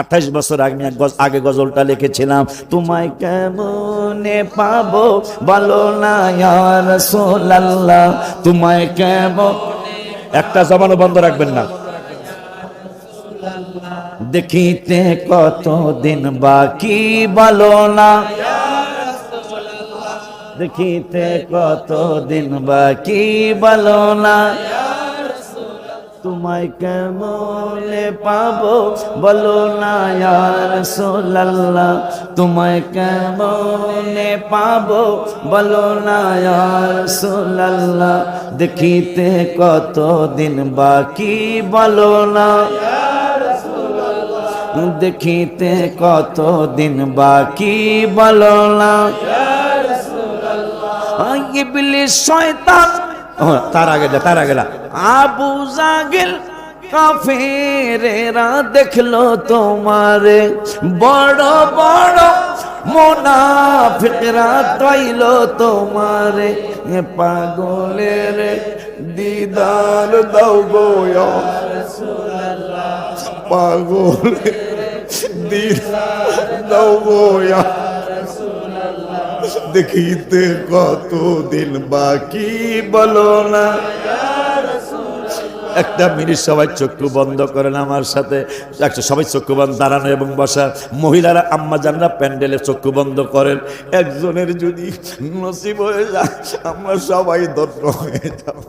আঠাইশ বছর আগে আগে গজলটা লিখেছিলাম, তোমায় কেমনে পাবো বলো না তোমায় কেমন একটা জমানো বন্ধ রাখবেন না। দেখিতে কত দিন বাকি বলো না। দেখিতে কত দিন বাকি বলো না। তোমায় কেমনে পাবো? বলো না ইয়ার সোল্লাহ তোমায় কেমনে পাবো? বলো না ইয়ার সোল্লাহ দেখিতে কত দিন বাকি? বলো না দেখিতে কত দিন বাকি? বলো না। ইবলিস শয়তান তার আগে তার আগে আবু জাগিল কাফেরেরা দেখল তোমারে। বড় বড় মোনাফিকরা তৈল তোমারে। পাগলের দিদার দাও গোয়া পাগল দিদার দাও গোয়া দেখিতে কত দিন বাকি, বলো না। একটা মিনিট সবাই চক্ষু বন্ধ করেন আমার সাথে। একটা সবাই চক্ষু বন্ধ, দাঁড়ানো এবং বসা। মহিলারা, আম্মা জানরা প্যান্ডেলে চক্ষু বন্ধ করেন। একজনের যদি নসিব হয়ে যায়, আমরা সবাই দত্ত হয়ে যাব।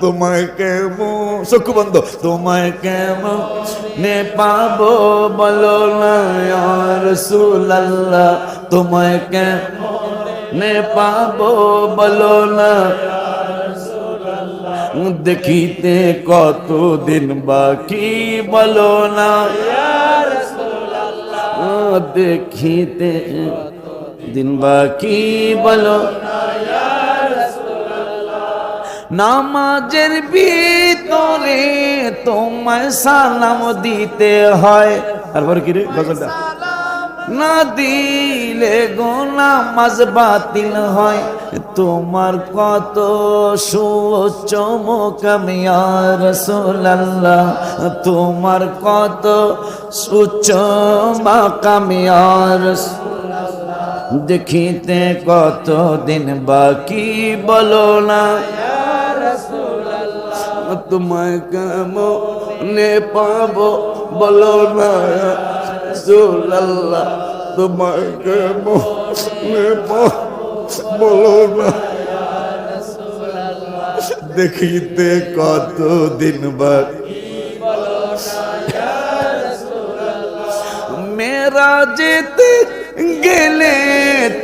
তোমায় কেমন? চক্ষু বন্ধ। তোমায় কেমন? নে পাবো, বলো না রসুল্লাহ তোমায় কেমন পাবো, বলো না। দেখিতে কত দিন বাকি, বলো না। দেখিতে দিন বাকি, বলো নামাজের ভিতরে তোমায় সালাম দিতে হয়। তারপর কি রে? গজলটা না দিলে গো নামাজ বাতিল হয়। তোমার কত সুচ্চ মোকামিয়ার রসোল্লাহ তোমার কত সুচ্চ মাকামিয়ার দেখিতে কত দিন বাকি বলো না। তোমায় কেমনে পাবো বলো না। সুল্লাহ তোমায় কেমনে বলো না। দেখিতে কত দিন বাকি মেরা যেতে গেলে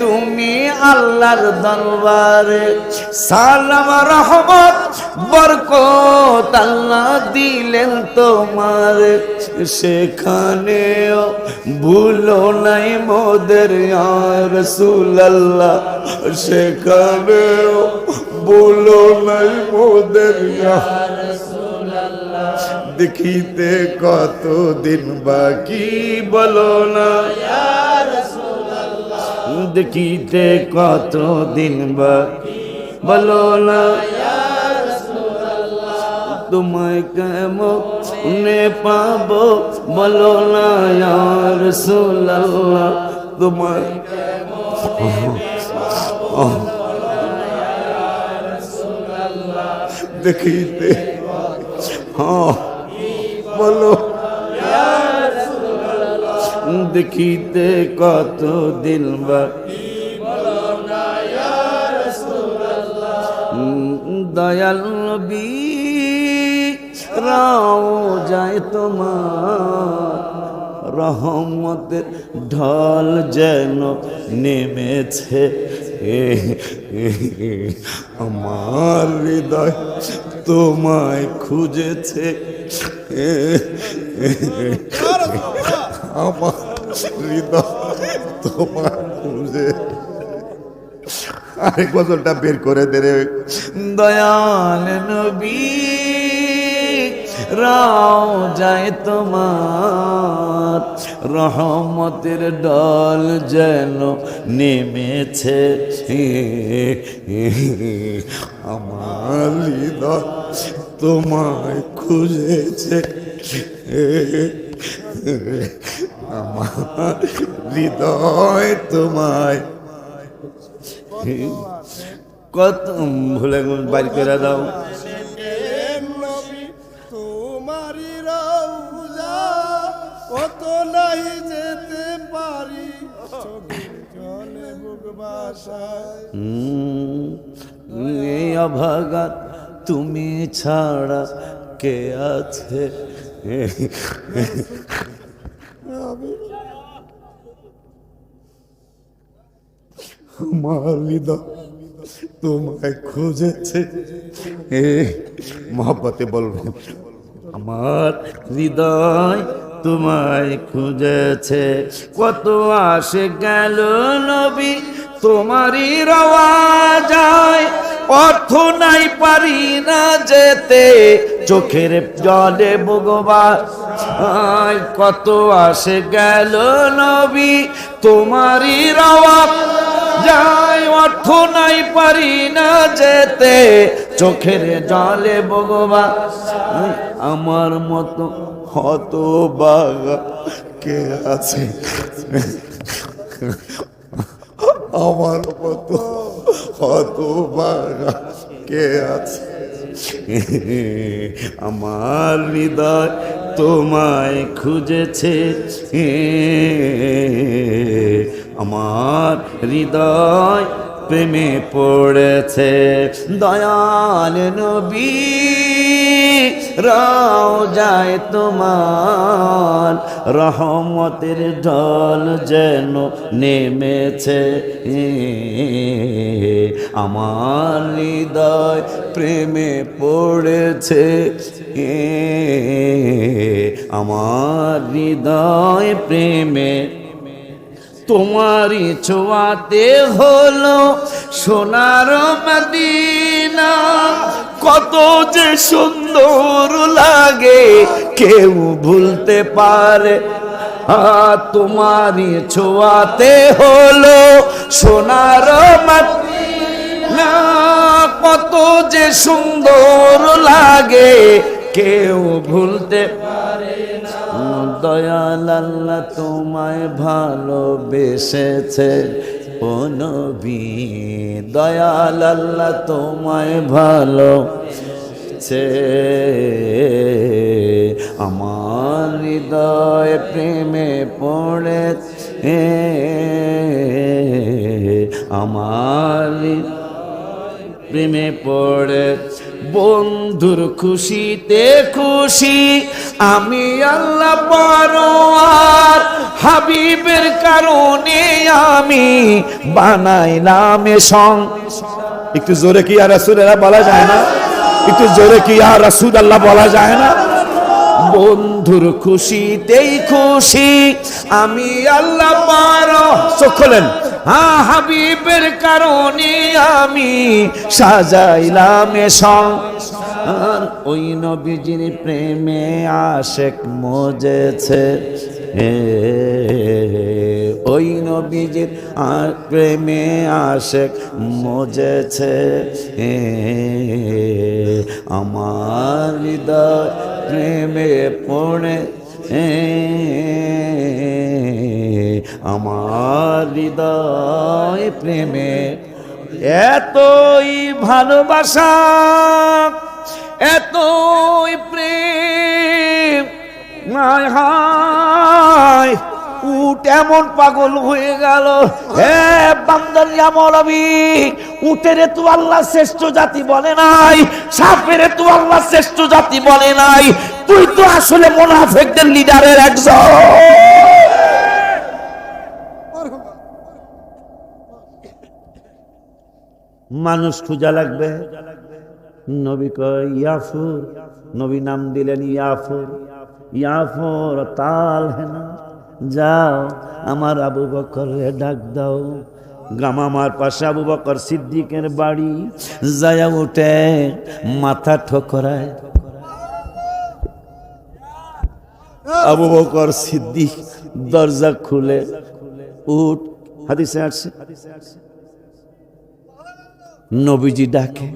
তুমি আল্লাহর দরবারে সালাম রহমত বরকত আল্লাহ দিলেন তোমার। সেখানেও ভুলো নাই মোদের রসুল আল্লাহ সেখানেও ভুলো নাই মোদের দেখিতে কত দিন বাকি বলো না। দেখিতে কত দিন বাকি বলো না। তোমায় কেমনে পাবো বলো না রসুল্লাহ তোমায় দেখিতে হ্যাঁ বলো। দেখিতে কত দিন বা। দয়াল নবী। যায় তোমার। রহমতের ঢল যেন নেমেছে। আমার হৃদয় তোমায় খুঁজেছে। আমার হৃদয় তোমায় খুঁজে। আরেক বছরটা বের করে দে রে। দয়াল নবী। রাও যায় তোমার। রহমতের ডল যেন নেমেছে। আমার হৃদয় তোমায় খুঁজেছে। আমার হৃদয় তোমায় কত ভুলে বাইর করে দাও। নাই যেতে পারি। বুক এই তুমি ছাড়া কে আছে? আমার হৃদয় তোমায় খুঁজেছে। এ মহব্বতে বলব আমার হৃদয় তোমায় খুঁজেছে। কত আসে গেল নবী, তোমারই রওয়া যায়। অর্থ নাই, পারি না যেতে, চোখের জলে ভগবা কত আসে গেল নবী, তোমারই রওয়া যাই অর্থ নাই, পারি না যেতে চোখের জলে ভগবা আমার মতো হত বাগা কে আছে? আমার মতো হত বাগা কে আছে? আমার হৃদয় তোমায় খুঁজেছে। আমার হৃদয় প্রেমে পড়েছে। দয়াল নবী, রাও যায় তোমার। রহমতের ঢল যেন নেমেছে। আমার হৃদয় প্রেমে পড়েছে। আমার হৃদয় প্রেমে তোমারই ছোঁয়াতে হলো সোনার মদিনা। কত যে সুন্দর লাগে, কেউ ভুলতে পারে তোমারই ছোঁয়াতে হলো সোনার মদিনা। কত যে সুন্দর লাগে, কেউ ভুলতে দয়াল তোমায় ভালোবেসেছে, ও নবী। দয়াল তোমায় ভালো আমার হৃদয় প্রেমে পড়েছে। আমার প্রেমে পড়ে বন্ধুর খুশিতে খুশি আমি আল্লাহ পরোয়ার, হাবিবের কারণে আমি বানাইলাম সং। একটু জোরে কি আর রাসূলেরা বলা যায় না? একটু জোরে কি আর রাসূল আল্লাহ বলা যায় না? বন্ধুর খুশিতেই খুশি, আমি আল্লাহ পার। চোখ খোলেন। হ্যাঁ হাবিবের কারণে আমি সাজাইলাম সংসার ওই নবীজির প্রেমে আশেক মজেছে। ওই নবীজির আর প্রেমে আশেক মজেছে। আমার হৃদয় প্রেমে পড়ে। আমার হৃদয় প্রেমে। এতই ভালোবাসা এতই প্রেম। হায় হায়, উট এমন পাগল হয়ে গেল। হে বান্দালিয়া মৌলবী, উটের তু আল্লাহ শ্রেষ্ঠ জাতি বলে নাই, সাপের তু আল্লাহ শ্রেষ্ঠ জাতি বলে নাই। তুই তো আসলে মোনাফেকদের লিডারের একজন। মানুষ খুঁজা লাগবে? নবী কয় ইয়াফুর নবী নাম দিলেন ইয়াফুর ইয়াফুর তাল হেনা, যাও, আমার আবু বকর ডাক দাও। গামামার পাশে আবু বকর সিদ্দিকের বাড়ি, যায়া উঠে মাথা ঠোকরায়। আবু বকর সিদ্দিক দরজা খুলে, উঠ, হাদিসে আসছে। নবীজি ডাকে।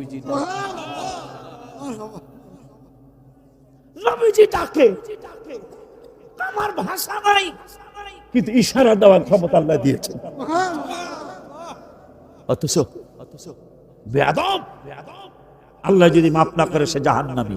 নবীজি আমার ভাষা নাই, কিন্তু ইশারা দেওয়ার ক্ষমতা আল্লাহ দিয়েছেন। অথচ অথচ আল্লাহ যদি মাপ না করে সে জাহান্নামী।